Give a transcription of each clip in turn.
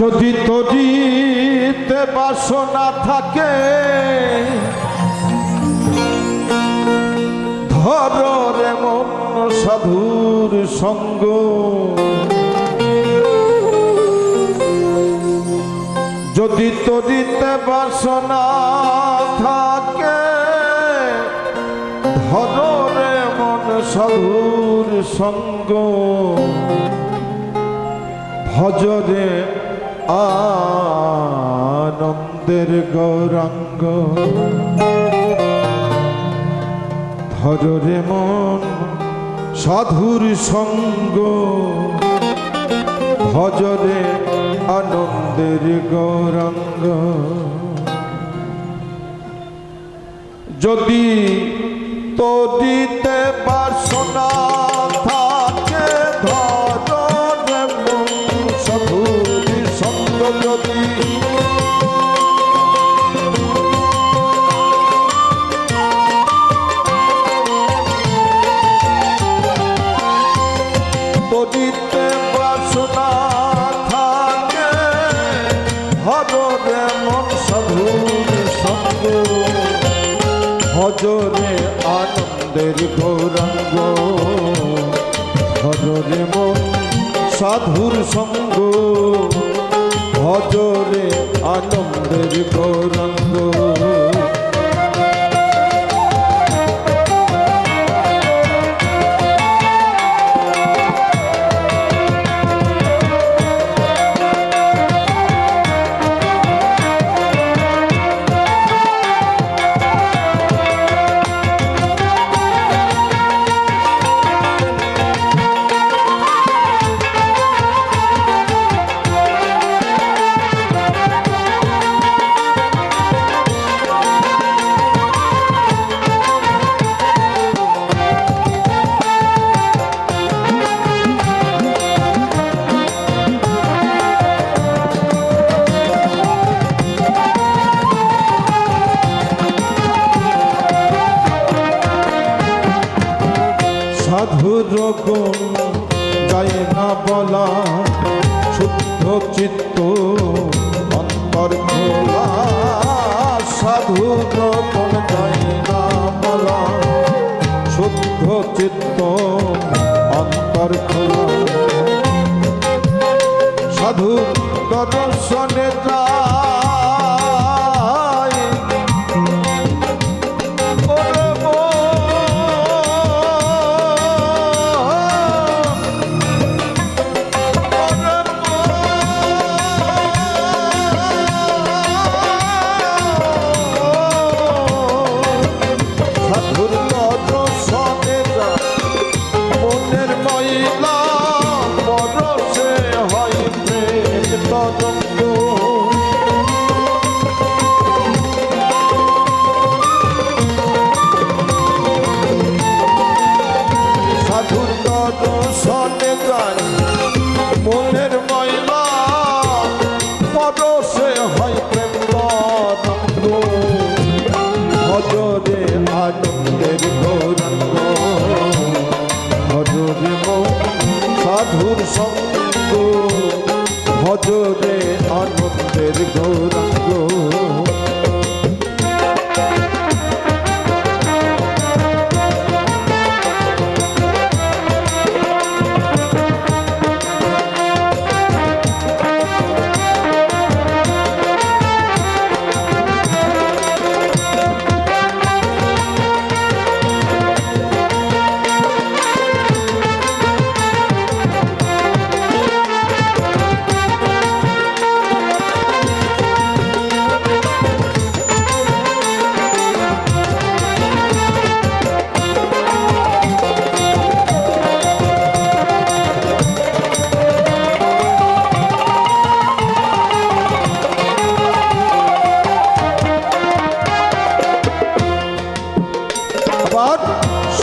যদি তরিতে বাসনা থাকে, ধর রে মন সাধুর সঙ্গ। যদি তরিতে বাসনা থাকে, ধর রে মন সাধুর সঙ্গ। ভজরে আনন্দের গৌরাঙ্গ। ধরে মন সাধুর সঙ্গ। ভজরে আনন্দের গৌরাঙ্গ। যদি তদিতে বাসনা থাকে ধরে ভজরে আনন্দের গৌরাঙ্গ। ভজরে মন সাধুর সঙ্গ। ভজরে আনন্দের গৌরাঙ্গ। গুণ যায় না বলা শুদ্ধ চিত্ত অন্তর খোলা। সাধুর গুণ যায় না বলা শুদ্ধ চিত্ত অন্তর খোলা। সাধু দর্শনে যায় ভজরে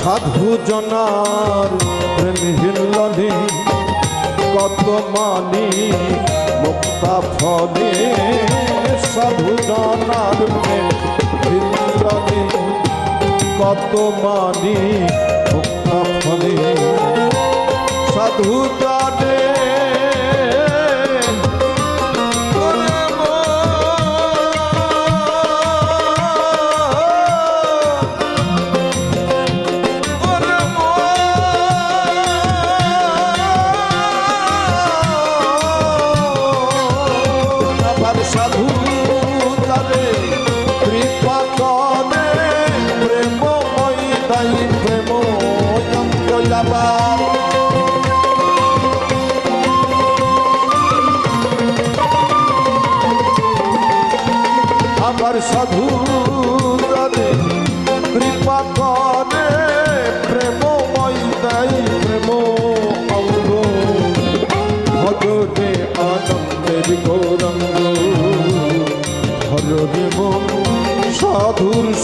সাধু জনার প্রেম কত মানি মুক্তা ফলে। সাধু জনার প্রেম কত মানি মুক্তা ফলে। সাধু para o sadhu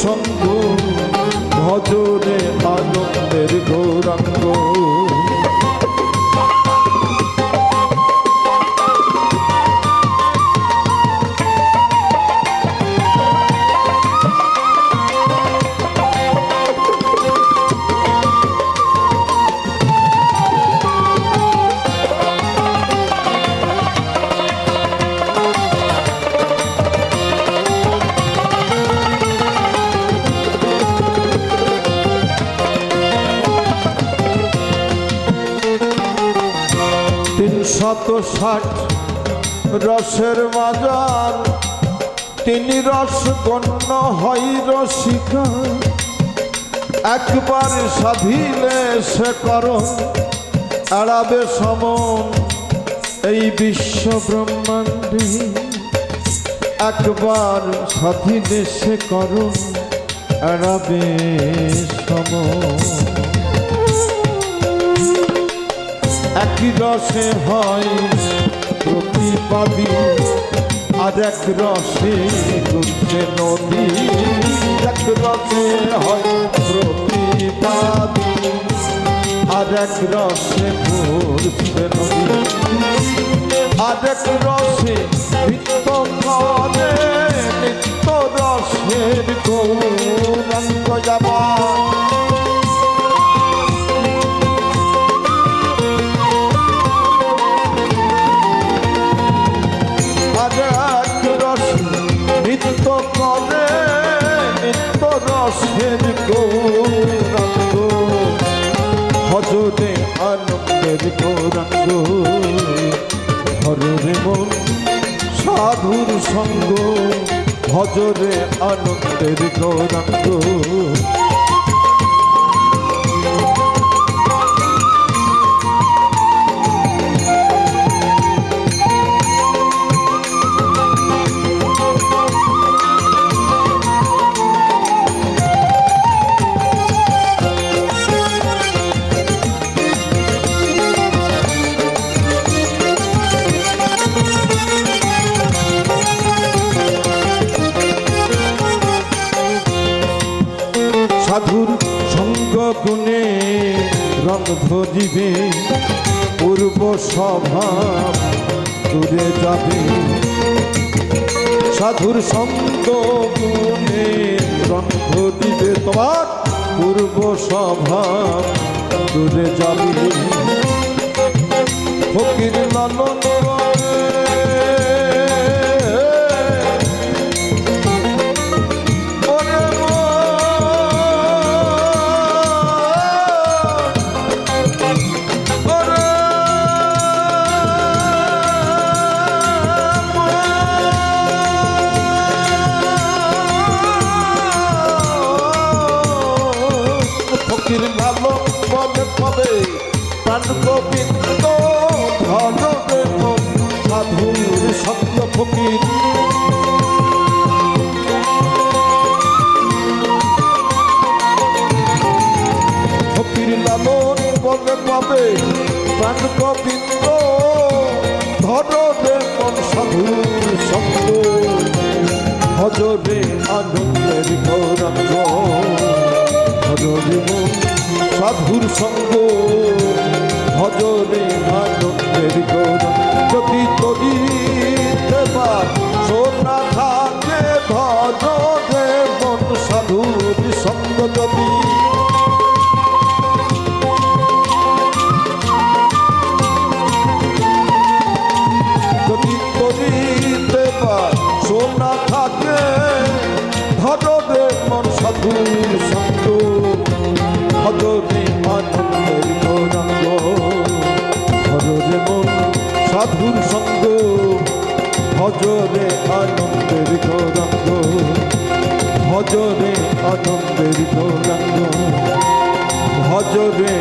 সঙ্গ ভজনে আনন্দের গৌরঙ্গ। তিনশত ষাট রসের বাজার। তিনি রস গণ্য হয় রসিকা। একবার সাধিলে সে করণ, এড়াবে সমন এই বিশ্ব ব্রহ্মাণ্ডে একবার সাধিলে সে করণ, এড়াবে সমন। রসে হয় প্রতিপাদি আর এক রসে গুলছে নদী। এক রসে হয় প্রতিপাদি আর এক রসে ভোর নদী। আর এক রসে সঙ্গ ভজরে আনন্দের গৌরাঙ্গ ধরিবে পূর্ব স্বভাব দূরে যাবে। সাধুর সন্ত গুণে রঙ দিবে তোমার পূর্ব স্বভাব দূরে যাবে। ফকির লালন ভজরে আনন্দের গৌরঙ্গ ভজরে সাধুর সঙ্গ। ভজরে আনন্দের গৌরঙ্গ যদি তরি দেবা সোনা থাকে ভজরে মন, সাধুর সঙ্গ যদি ধরে মন সাধুর সঙ্গ। ভজরে আনন্দের গৌরাঙ্গ। ধরে মন সাধুর সঙ্গ। ভজরে আনন্দের গৌরাঙ্গ। ভজরে আনন্দের গৌরাঙ্গ। ভজরে